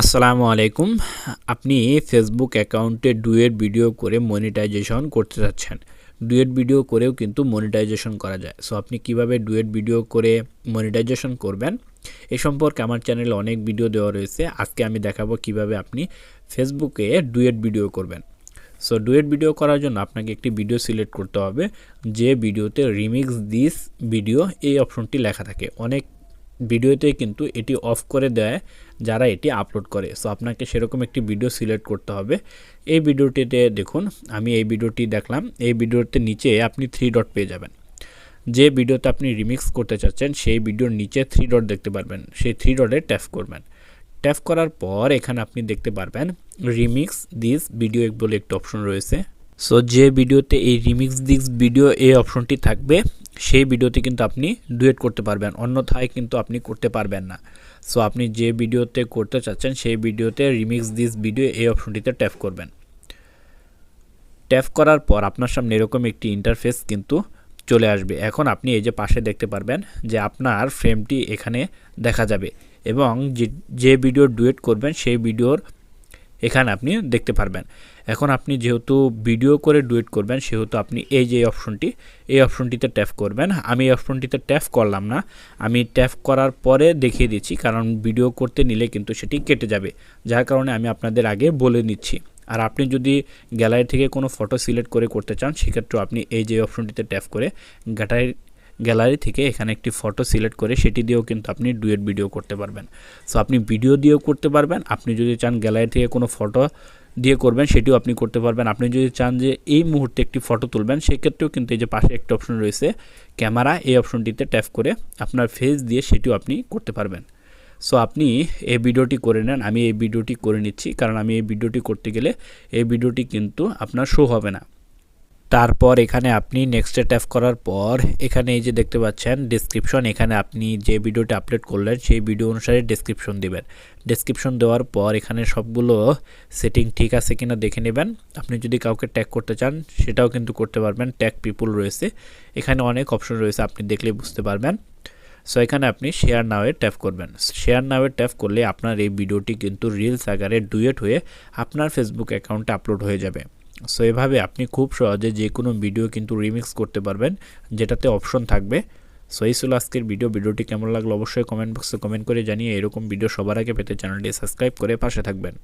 আসসালামু আলাইকুম। আপনি ফেসবুক অ্যাকাউন্টে ডুয়েট ভিডিও করে মনিটাইজেশন করতে চাচ্ছেন। ডুয়েট ভিডিও করেও কিন্তু মনিটাইজেশন করা যায়। সো আপনি কীভাবে ডুয়েট ভিডিও করে মনিটাইজেশন করবেন? এ সম্পর্কে আমার চ্যানেলে অনেক ভিডিও দেওয়া রয়েছে। আজকে আমি দেখাবো কীভাবে আপনি ফেসবুকে ডুয়েট ভিডিও করবেন। সো ডুয়েট ভিডিও করার জন্য আপনাকে একটি ভিডিও সিলেক্ট করতে হবে। যে ভিডিওতে রিমিক্স দিস ভিডিও এই অপশনটি লেখা থাকে। অনেক ভিডিওতে কিন্তু এটি অফ করে দেয় যারা এটি আপলোড করে। সো আপনাকে সেরকম একটি ভিডিও সিলেক্ট করতে হবে। এই ভিডিওটিতে দেখুন, আমি এই ভিডিওটি দেখলাম। এই ভিডিওতে নিচে আপনি থ্রি ডট পেয়ে যাবেন। যে ভিডিওতে আপনি রিমিক্স করতে চাচ্ছেন, সেই ভিডিওর নিচে থ্রি ডট দেখতে পারবেন। সেই থ্রি ডটে ট্যাপ করবেন। ট্যাপ করার পর এখানে আপনি দেখতে পারবেন রিমিক্স দিস ভিডিও বলে একটি অপশন রয়েছে। সো যে ভিডিওতে এই রিমিক্স দিস ভিডিও এই অপশনটি থাকবে। সেই ভিডিওতে কিন্তু আপনি ডুয়েট করতে পারবেন, অন্যথায় কিন্তু আপনি করতে পারবেন না। সো আপনি যে ভিডিওতে করতে চাচ্ছেন, সেই ভিডিওতে রিমিক্স দিস ভিডিও এই অপশনটিতে ট্যাপ করবেন। ট্যাপ করার পর আপনার সামনে এরকম একটি ইন্টারফেস কিন্তু চলে আসবে। এখন আপনি এই যে পাশে দেখতে পারবেন যে আপনার ফ্রেমটি এখানে দেখা যাবে এবং যে ভিডিও ডুয়েট করবেন, সেই ভিডিওর এখানে আপনি দেখতে পারবেন। এখন আপনি যেহেতু ভিডিও করে ডুয়েট করবেন, সেহেতু আপনি এই যে অপশনটি, এই অপশনটিতে ট্যাপ করবেন। আমি এই অপশনটিতে ট্যাপ করলাম না। আমি ট্যাপ করার পরে দেখিয়ে দিচ্ছি, কারণ ভিডিও করতে নিলে কিন্তু সেটি কেটে যাবে। যার কারণে আমি আপনাদের আগে বলে নিচ্ছি। আর আপনি যদি গ্যালারি থেকে কোনো ফটো সিলেক্ট করে করতে চান, সেক্ষেত্রেও আপনি এই যে অপশনটিতে ট্যাপ করে গ্যালারি গ্যালারি থেকে এখানে একটি ফটো সিলেক্ট করে সেটি দিয়েও কিন্তু আপনি ডুয়েট ভিডিও করতে পারবেন। সো আপনি ভিডিও দিয়েও করতে পারবেন, আপনি যদি চান গ্যালারি থেকে কোনো ফটো দিয়ে করবেন সেটিও আপনি করতে পারবেন। আপনি যদি চান যে এই মুহূর্তে একটি ফটো তুলবেন, সেক্ষেত্রেও কিন্তু এই যে পাশে একটা অপশন রয়েছে, ক্যামেরা, এই অপশনটিতে ট্যাপ করে আপনার ফেস দিয়ে সেটিও আপনি করতে পারবেন। সো আপনি এই ভিডিওটি করে নেন, আমি এই ভিডিওটি করে নিচ্ছি, কারণ আমি এই ভিডিওটি করতে গেলে এই ভিডিওটি কিন্তু আপনার শো হবে না। তারপর এখানে আপনি নেক্সটে ট্যাপ করার পর এখানে এই যে দেখতে পাচ্ছেন ডিসক্রিপশন এখানে আপনি যে ভিডিওটা আপলোড করলেন সেই ভিডিও অনুসারে ডিসক্রিপশন দিবেন। ডিসক্রিপশন দেওয়ার পর এখানে সবগুলো সেটিং ঠিক আছে কিনা দেখে নেবেন। আপনি যদি কাউকে ট্যাগ করতে চান সেটাও কিন্তু করতে পারবেন ট্যাগ পিপুল রয়েছে। এখানে অনেক অপশন রয়েছে, আপনি দেখলে বুঝতে পারবেন। সো এখানে আপনি শেয়ার নাওয়ে ট্যাপ করবেন। শেয়ার নাওয়ে ট্যাপ করলে আপনার এই ভিডিওটি কিন্তু রিলস আকারে ডুয়েট হয়ে আপনার ফেসবুক অ্যাকাউন্টে আপলোড হয়ে যাবে। সো এভাবে আপনি খুব সহজে যে কোনো ভিডিও কিন্তু রিমিক্স করতে পারবেন, যেটাতে অপশন থাকবে। সো এই ছিল আজকের ভিডিও ভিডিওটি কেমন লাগল অবশ্যই কমেন্ট বক্সে কমেন্ট করে জানিয়ে এরকম ভিডিও সবার আগে পেতে চ্যানেলটি সাবস্ক্রাইব করে পাশে থাকবেন।